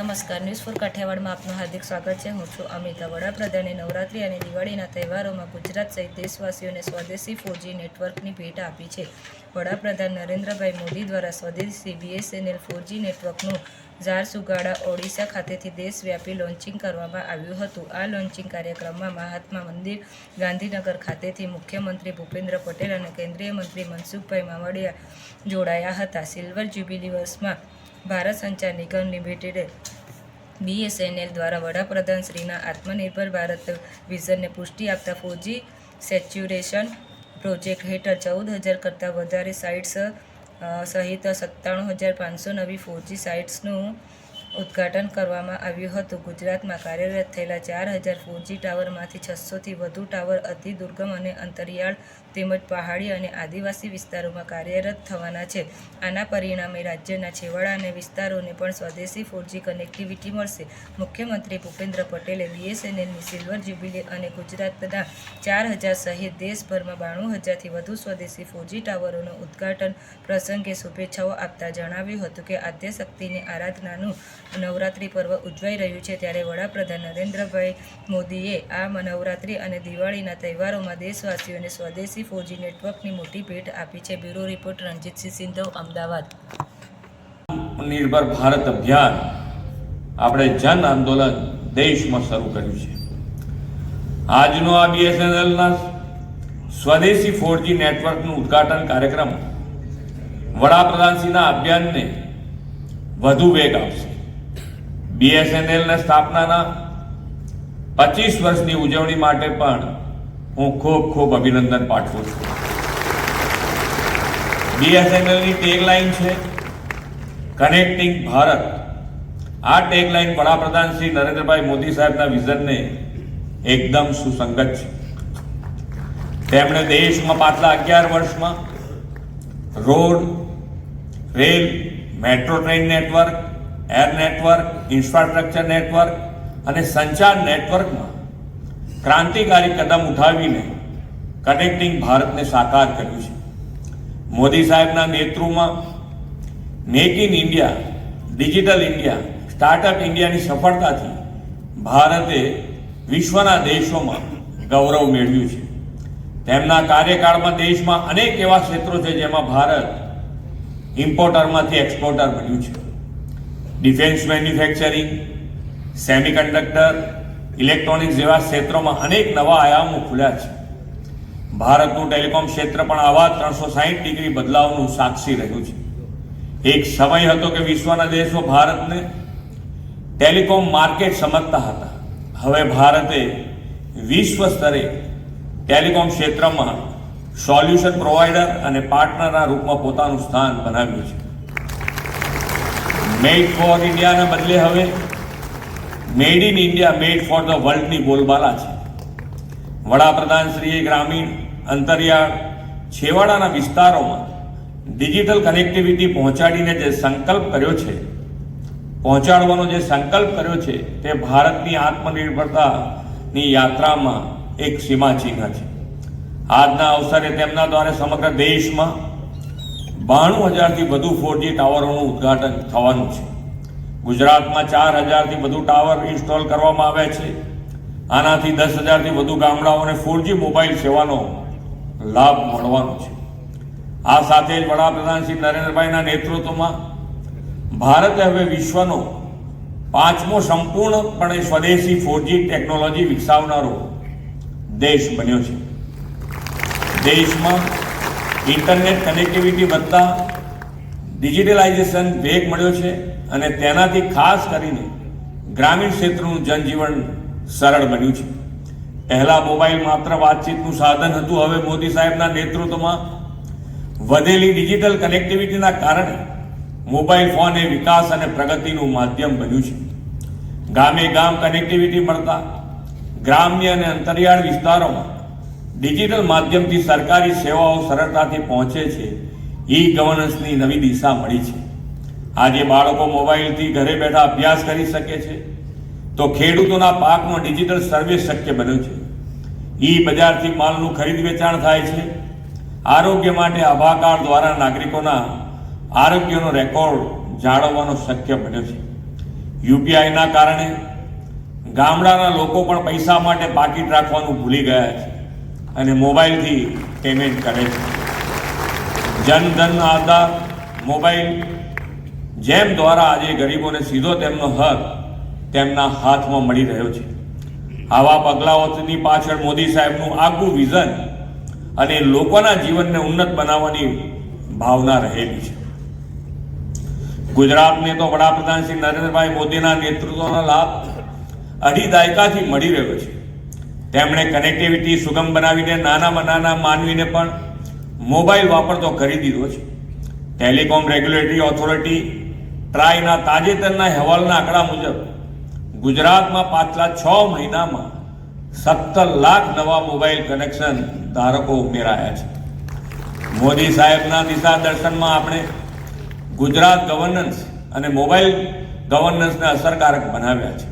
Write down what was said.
નમસ્કાર. News for કાઠિયાવાડમાં આપનું હાર્દિક સ્વાગત છે. હું છું અમિતા વડાપ્રધાને નવરાત્રી અને દિવાળીના તહેવારોમાં ગુજરાત સહિત દેશવાસીઓને સ્વદેશી ફોરજી નેટવર્કની ભેટ આપી છે. વડાપ્રધાન નરેન્દ્રભાઈ મોદી દ્વારા સ્વદેશી બીએસએનએલ ફોરજી નેટવર્કનું ઝારસુગાડા ઓડિશા ખાતેથી દેશવ્યાપી લોન્ચિંગ કરવામાં આવ્યું હતું. આ લોન્ચિંગ કાર્યક્રમમાં મહાત્મા મંદિર, ગાંધીનગર ખાતેથી મુખ્યમંત્રી ભૂપેન્દ્ર પટેલ અને કેન્દ્રીય મંત્રી મનસુખભાઈ માવડિયા જોડાયા હતા. સિલ્વર જ્યુબિલી વર્ષમાં ભારત સંચાર નિગમ લિમિટેડે બીએસએનએલ દ્વારા વડાપ્રધાન શ્રીના આત્મનિર્ભર ભારત વિઝનને પુષ્ટિ આપતા ફોજી સેચ્યુરેશન પ્રોજેક્ટ હેઠળ ચૌદ હજાર કરતાં વધારે સાઇટ્સ સહિત સત્તાણું હજાર પાંચસો નવી ફોજી સાઇટ્સનું ઉદ્ઘાટન કરવામાં આવ્યું હતું. ગુજરાતમાં કાર્યરત થયેલા ચાર હજાર ફોરજી ટાવરમાંથી છસોથી વધુ ટાવર અતિ દુર્ગમ અને અંતરિયાળ તેમજ પહાડી અને આદિવાસી વિસ્તારોમાં કાર્યરત થવાના છે. આના પરિણામે રાજ્યના છેવાડાના વિસ્તારોને પણ સ્વદેશી ફોરજી કનેક્ટિવિટી મળશે. મુખ્યમંત્રી ભૂપેન્દ્ર પટેલે બીએસએનએલની સિલ્વર જ્યુબિલી અને ગુજરાતના ચાર હજાર સહિત દેશભરમાં બાણું હજારથી વધુ સ્વદેશી ફોરજી ટાવરોનું ઉદ્ઘાટન પ્રસંગે શુભેચ્છાઓ આપતા જણાવ્યું હતું કે આદ્યશક્તિની આરાધનાનું નવરાત્રિ પર્વ ઉજવાઈ રહ્યું છે ત્યારે વડાપ્રધાન નરેન્દ્રભાઈ મોદીએ આ નવરાત્રિ અને દિવાળીના તહેવારોમાં દેશવાસીઓને સ્વદેશી ફોરજી નેટવર્કની મોટી ભેટ આપી છે. Bureau report Ranjitsinh Sindhav, Ahmedabad. નિર્ભર ભારત અભિયાન આપણે જન આંદોલન દેશમાં શરૂ કર્યું છે. આજનો આ બીએસએનએલના સ્વદેશી ફોરજી નેટવર્કનું ઉદ્ઘાટન કાર્યક્રમ વડાપ્રધાનશ્રીના અભિયાનને વધુ વેગ આપશે. બીએસએનએલના સ્થાપનાના પચીસ વર્ષની ઉજવણી માટે પણ હું ખૂબ ખૂબ અભિનંદન પાઠવું છું. બીએસએનએલની ટેગલાઇન છે કનેક્ટિંગ ભારત. આ ટેગલાઇન વડાપ્રધાન શ્રી નરેન્દ્રભાઈ મોદી સાહેબના વિઝનને એકદમ સુસંગત છે. તેમણે દેશમાં પાછલા અગિયાર વર્ષમાં road, rail, metro, train network air network infrastructure network અને સંચાર નેટવર્કમાં ક્રાંતિકારી કદમ ઉઠાવીને કનેક્ટિંગ ભારતને સાકાર કર્યું છે. મોદી સાહેબના નેતૃત્વમાં make in India digital India startup ઇન્ડિયાની સફળતાથી ભારતે વિશ્વના દેશોમાં ગૌરવ મેળવ્યું છે. તેમના કાર્યકાળમાં દેશમાં અનેક એવા ક્ષેત્રો છે જેમાં ભારત ઇમ્પોર્ટરમાંથી એક્સપોર્ટર બન્યું છે. ડિફેન્સ મેન્યુફેક્ચરિંગ, સેમિકન્ડક્ટર, ઇલેક્ટ્રોનિક્સ જેવા ક્ષેત્રોમાં અનેક નવા આયામો ખુલ્યા છે. ભારતનું ટેલિકોમ ક્ષેત્ર પણ આવા ત્રણસો સાહીઠ ડિગ્રી બદલાવનું સાક્ષી રહ્યું છે. એક સમય હતો કે વિશ્વના દેશો ભારતને ટેલિકોમ માર્કેટ સમજતા હતા. હવે ભારતે વિશ્વ સ્તરે ટેલિકોમ ક્ષેત્રમાં સોલ્યુશન પ્રોવાઈડર અને પાર્ટનરના રૂપમાં પોતાનું સ્થાન બનાવ્યું છે. મેડ ફોર ઇન્ડિયાના બદલે હવે made in India made for the વર્લ્ડની બોલબાલા છે. વડાપ્રધાન શ્રીએ ગ્રામીણ, અંતરિયાળ, છેવાડાના વિસ્તારોમાં ડિજિટલ કનેક્ટિવિટી પહોંચાડીને જે સંકલ્પ કર્યો છે, પહોંચાડવાનો જે સંકલ્પ કર્યો છે, તે ભારતની આત્મનિર્ભરતાની યાત્રામાં એક સીમાચિહ્ન છે. આજના અવસરે તેમના દ્વારા સમગ્ર દેશમાં બાણું હજારથી વધુ ફોરજી ટાવરોનું ઉદ્ઘાટન થવાનું છે. ગુજરાતમાં ચાર હજારથી વધુ ટાવર ઇન્સ્ટોલ કરવામાં આવ્યા છે. આનાથી દસ હજારથી વધુ ગામડાઓને ફોરજી મોબાઈલ સેવાનો લાભ મળવાનો છે. આ સાથે જ વડાપ્રધાન શ્રી નરેન્દ્રભાઈના નેતૃત્વમાં ભારતે હવે વિશ્વનો પાંચમો સંપૂર્ણપણે સ્વદેશી ફોરજી ટેકનોલોજી વિકસાવનારો દેશ બન્યો છે. દેશમાં ઇન્ટરનેટ કનેક્ટિવિટી વધતા ડિજિટલાઇઝેશન વેગ મળ્યો છે અને તેનાથી ખાસ કરીને ગ્રામીણ ક્ષેત્રનું જનજીવન સરળ બન્યું છે. પહેલા મોબાઈલ માત્ર વાતચીતનું સાધન હતું, હવે મોદી સાહેબના નેતૃત્વમાં વધેલી ડિજિટલ કનેક્ટિવિટીના કારણે મોબાઈલ ફોન એ વિકાસ અને પ્રગતિનું માધ્યમ બન્યું છે. ગામે ગામ કનેક્ટિવિટી મળતા ગ્રામ્ય અને અંતરિયાળ વિસ્તારોમાં ડિજિટલ માધ્યમથી સરકારી સેવાઓ સરળતાથી પહોંચે છે. ઈ ગવર્નન્સની નવી દિશા મળી છે. આજે બાળકો મોબાઈલથી ઘરે બેઠા અભ્યાસ કરી શકે છે. તો ખેડૂતોના પાકનો ડિજિટલ સર્વે શક્ય બન્યો છે. ઈ બજારથી માલનું ખરીદ વેચાણ થાય છે. આરોગ્ય માટે આભા કાર્ડ દ્વારા નાગરિકોના આરોગ્યનો રેકોર્ડ જાળવવાનો શક્ય બન્યો છે. યુપીઆઈના કારણે ગામડાના લોકો પણ પૈસા માટે પાકીટ રાખવાનું ભૂલી ગયા છે. અને મોબાઈલથી પેમેન્ટ કરે છે. જનધન આધાર, મોબાઈલ, જેમ દ્વારા આજે ગરીબોને સીધો તેમનો હક તેમના હાથમાં મળી રહ્યો છે. આવા પગલાઓની પાછળ મોદી સાહેબનું આગવું વિઝન અને લોકોના જીવનને ઉન્નત બનાવવાની ભાવના રહેલી છે. ગુજરાતને તો વડાપ્રધાન શ્રી નરેન્દ્રભાઈ મોદીના નેતૃત્વનો લાભ અઢી દાયકાથી મળી રહ્યો છે. તેમણે કનેક્ટિવિટી સુગમ બનાવીને, નાનામાં નાના માનવીને પણ મોબાઈલ વાપરતો કરી દીધો છે. ટેલિકોમ રેગ્યુલેટરી ઓથોરિટી ટ્રાયના તાજેતરના અહેવાલના આંકડા મુજબ, ગુજરાતમાં પાછલા છ મહિનામાં સત્તર લાખ નવા મોબાઈલ કનેક્શન ધારકો ઉમેરાયા છે. મોદી સાહેબના દિશા દર્શનમાં આપણે ગુજરાત ગવર્નન્સ અને મોબાઈલ ગવર્નન્સને અસરકારક બનાવ્યા છે.